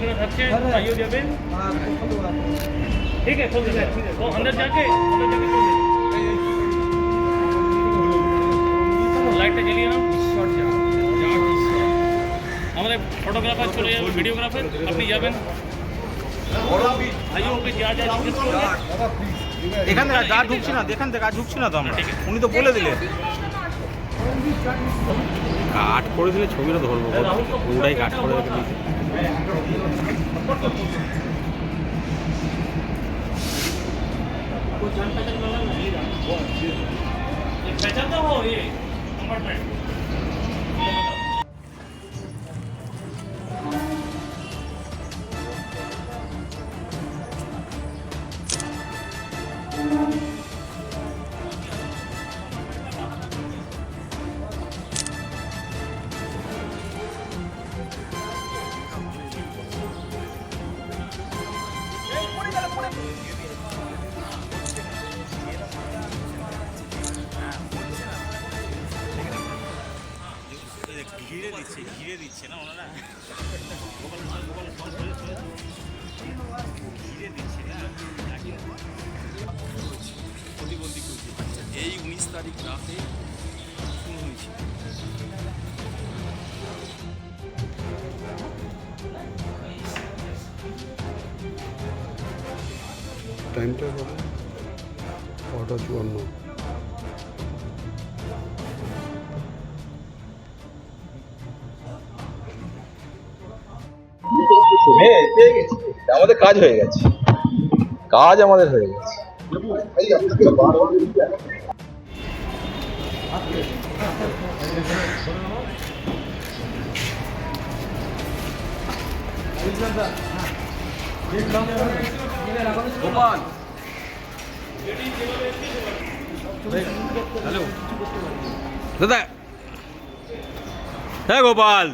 আপনারা খাচ্ছেন খাইয়েও যাবেন। হ্যাঁ, হ্যাঁ, ঠিক আছে চলতে হ্যাঁ, ঠিক আছে। অন্দর অন্দর যাকে লাইটটা জ্বালিয়ে নাও। যাও আমাদের ফটোগ্রাফার চলে যাবে ভিডিওগ্রাফার আপনি যাবেন। এখান থেকে গা ঢুকছি না এখান থেকে গা ঢুকছি না তো আমরা? উনি তো বলে দিলেন কাট করে দিলে ছবিটা ধরবো। পুরাই কাট করে দিয়েছে કોઈ જાણ પહેચાન વાળા નહીં રાખો પહેચાનતા હોય એ અમારે ঘিরে দিচ্ছে ঘিরে দিচ্ছে না ওনারা ঘিরে দিচ্ছে না প্রতিবন্ধী করছে এই উনিশ তারিখ রাতে খুন হয়েছে। টাইমটা কত ছটা চুয়ান্ন? হ্যাঁ পেয়ে গেছি। আমাদের কাজ হয়ে গেছে। কাজ আমাদের হয়ে গেছে। গোপাল। হ্যালো। দাদা। হ্যাঁ গোপাল।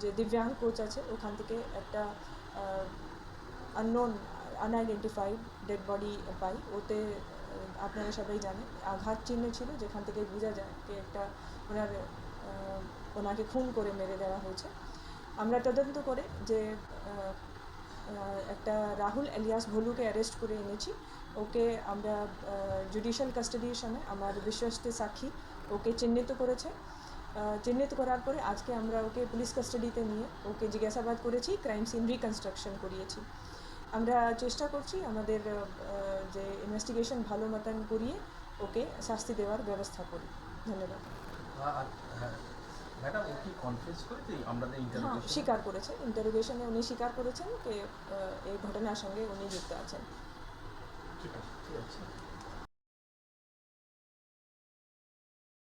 যে দিব্যাঙ্গ কোচ আছে ওখান থেকে একটা আননোন আনআইডেন্টিফাইড ডেড বডি পাই। ওতে আপনারা সবাই জানেন, আঘাত চিহ্ন ছিল যেখান থেকে বোঝা যায় যে একটা ওনার ওনাকে খুন করে মেরে দেওয়া হয়েছে। আমরা তদন্ত করে যে একটা রাহুল এলিয়াস ভলুকে অ্যারেস্ট করে এনেছি। ওকে আমরা জুডিশিয়াল কাস্টাডির সময় আমার বিশ্বস্ত সাক্ষী ওকে চিহ্নিত করেছে। চিহ্নিত করার পরে আজকে আমরা ওকে পুলিশ কাস্টাডিতে নিয়ে ওকে জিজ্ঞাসাবাদ করেছি ক্রাইম সিন রিকনস্ট্রাকশন করিয়েছি। আমরা চেষ্টা করছি আমাদের যে ইনভেস্টিগেশন ভালো মতন করিয়ে ওকে শাস্তি দেওয়ার ব্যবস্থা করি। ধন্যবাদ। হ্যাঁ। ইন্টারভিউ স্বীকার করেছে। ইন্টারোগেশনে উনি স্বীকার করেছেন যে এই ঘটনার সঙ্গে উনি যুক্ত আছেন। ঠিক আছে ঠিক আছে।